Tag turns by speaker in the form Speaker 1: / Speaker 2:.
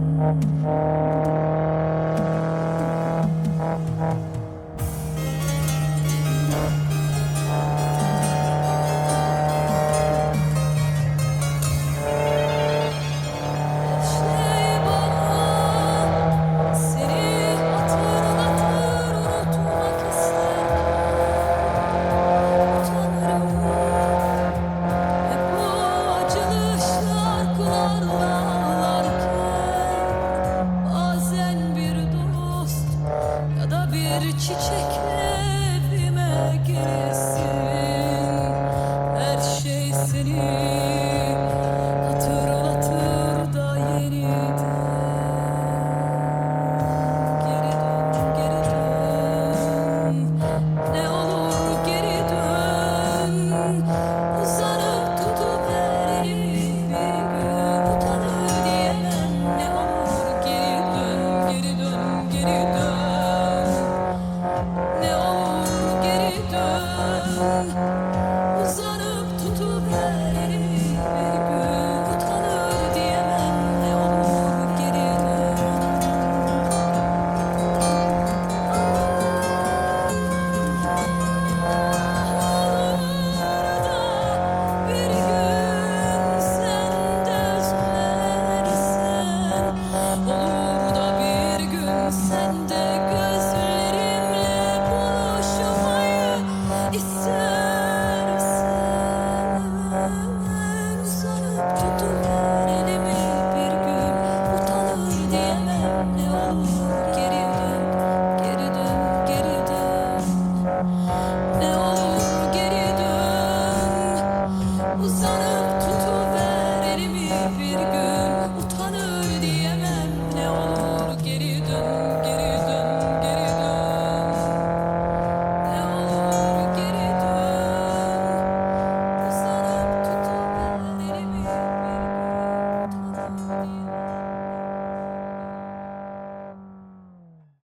Speaker 1: Thank you. Her şey seni hatırlar So